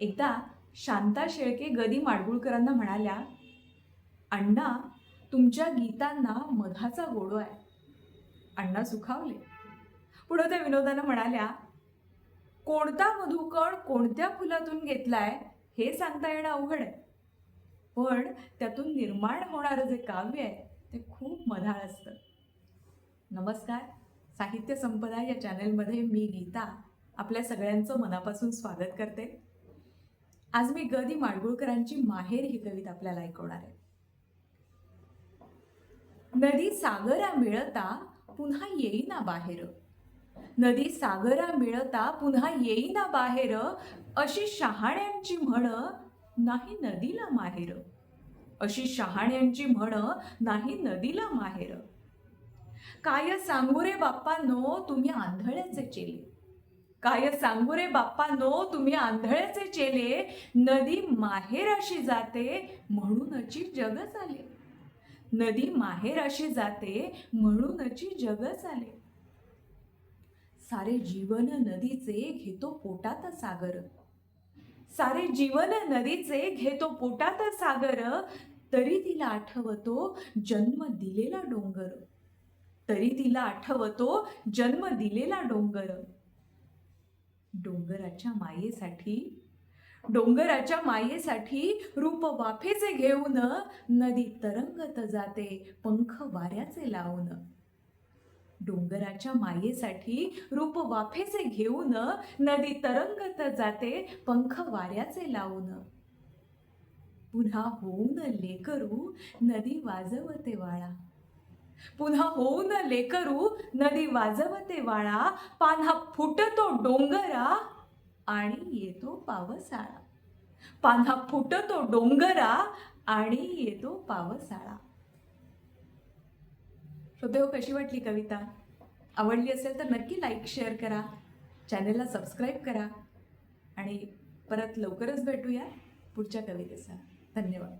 एकदा शांता शेळके गदी माडगुळकरांना म्हणाल्या अण्णा तुमच्या गीतांना मधाचा गोडो आहे. अण्णा सुखावले. पुढं त्या विनोदानं म्हणाल्या कोणता मधुकण कोणत्या फुलातून घेतलाय हे सांगता येणं अवघड आहे. पण त्यातून निर्माण होणारं जे काव्य आहे ते खूप मधाळ असतं. नमस्कार. साहित्य संपदा या चॅनलमध्ये मी गीता आपल्या सगळ्यांचं मनापासून स्वागत करते. आज मी गदी माडगुळकरांची माहेर ही कविता आपल्याला ऐकवणार आहे. नदी सागरा मिळता पुन्हा येईना बाहेर. नदी सागरा मिळता पुन्हा येईना बाहेर. अशी शहाण्यांची म्हण नाही नदीला माहेर. अशी शहाण्यांची म्हण नाही नदीला माहेर. काय सांगू रे बाप्पांनो तुम्ही आंधळ्याचे चेले. काय सांगू रे बाप्पा नो तुम्ही आंधळ्याचे चेले नदी माहेराशी जाते म्हणूनची जग चाले. नदी माहेराशी जाते म्हणूनची जग चाले. सारे जीवन नदीचे घेतो पोटात सागर. सारे जीवन नदीचे घेतो पोटात सागर तरी तिला आठवतो जन्म दिलेला डोंगर. तरी तिला आठवतो जन्म दिलेला डोंगर. डोंगराच्या मायेसाठी डोंगराच्या मायेसाठी रूप वाफेचे घेऊन नदी तरंगत जाते पंख वाऱ्याचे लावून. डोंगराच्या मायेसाठी रूप वाफेचे घेऊन नदी तरंगत जाते पंख वाऱ्याचे लावून. पुन्हा होऊन लेकरू नदी वाजवते वाळा. पुन्हा होऊन लेकरू नदी वाजवते वाळा पान्हा फुटतो डोंगरा आणि येतो पावसाळा. पान्हा फुटतो डोंगरा आणि येतो पावसाळा. श्रोते हो कशी वाटली कविता? आवडली असेल तर नक्की लाईक शेअर करा. चॅनेलला सबस्क्राईब करा. आणि परत लवकरच भेटूया पुढच्या कवितेचा धन्यवाद.